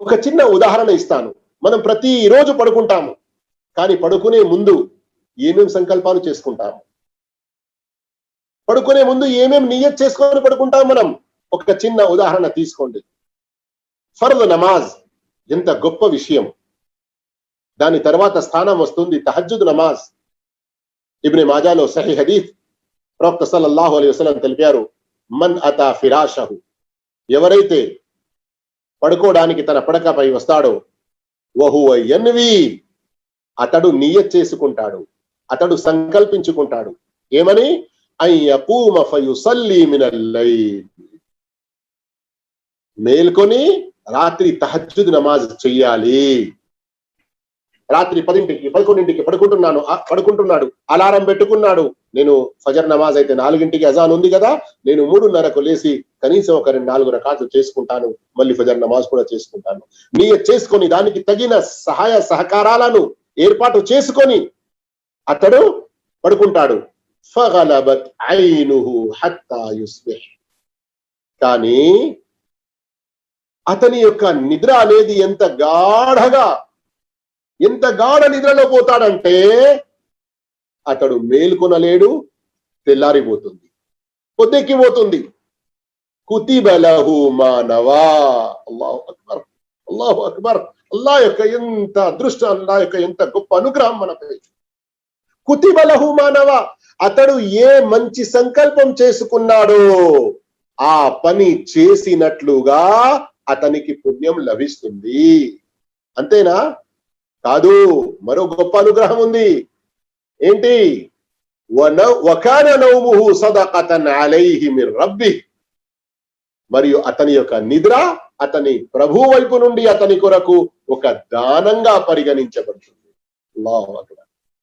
ఒక చిన్న ఉదాహరణ ఇస్తాను. మనం ప్రతి రోజు పడుకుంటాము. కానీ పడుకునే ముందు ఏమేం సంకల్పాలు చేసుకుంటాము? పడుకునే ముందు ఏమేం నియత్ చేసుకొని పడుకుంటాం మనం? ఒక చిన్న ఉదాహరణ తీసుకోండి. ఫర్ద్ నమాజ్ ఎంత గొప్ప విషయం. దాని తర్వాత స్థానం వస్తుంది తహజ్జుద్ నమాజ్. ఇబ్ని మాజాలో సహీ హదీఫ్ ప్రవక్త సల్లల్లాహు అలైహి వసల్లం తెలిపారు మన్ అతా ఫిరాషహు. ఎవరైతే పడుకోవడానికి తన పడకపై వస్తాడు వహువ ఎన్వి? అతడు నియత్ చేసుకుంటాడు అతడు సంకల్పించుకుంటాడు. ఏమని? మేల్కొని రాత్రి తహజ్జుద్ నమాజ్ చెయ్యాలి. రాత్రి పదింటికి పదకొండింటికి పడుకుంటున్నాను. పడుకుంటున్నాడు. అలారం పెట్టుకున్నాడు. నేను ఫజర్ నమాజ్ అయితే నాలుగింటికి అజాన్ ఉంది కదా నేను మూడున్నరకు లేచి కనీసం ఒక రెండు నాలుగు రకాలు చేసుకుంటాను. మళ్ళీ ఫజర్ నమాజ్ కూడా చేసుకుంటాను. నీ చేసుకొని దానికి తగిన సహాయ సహకారాలను ఏర్పాటు చేసుకొని అతడు పడుకుంటాడు. ఫగలబత్ ఐనుహు హత్తా యుస్బిహ్. కానీ అతని యొక్క నిద్ర అనేది ఎంత గాఢగా ఎంత గాఢ నిద్రలో పోతాడంటే అతడు మేల్కొనలేడు తెల్లారిపోతుంది పొద్దెక్కిపోతుంది. కుతిబలహు మానవా. అల్లాహు అక్బర్ అల్లాహు అక్బర్. అల్లా యొక్క ఎంత అదృష్టం అల్లా యొక్క ఎంత గొప్ప అనుగ్రహం మనపై కుతిబలహు మానవ. అతడు ఏ మంచి సంకల్పం చేసుకున్నాడో ఆ పని చేసినట్లుగా అతనికి పుణ్యం లభిస్తుంది. అంతేనా? కాదు మరో గొప్ప అనుగ్రహం ఉంది. ఏంటి? వకాన నౌముహు సదకతన్ అలైహి మిర్ రబ్బి మరియు అతని యొక్క నిద్ర అతని ప్రభు వైపు నుండి అతని కొరకు ఒక దానంగా పరిగణించబడుతుంది. అల్లాహు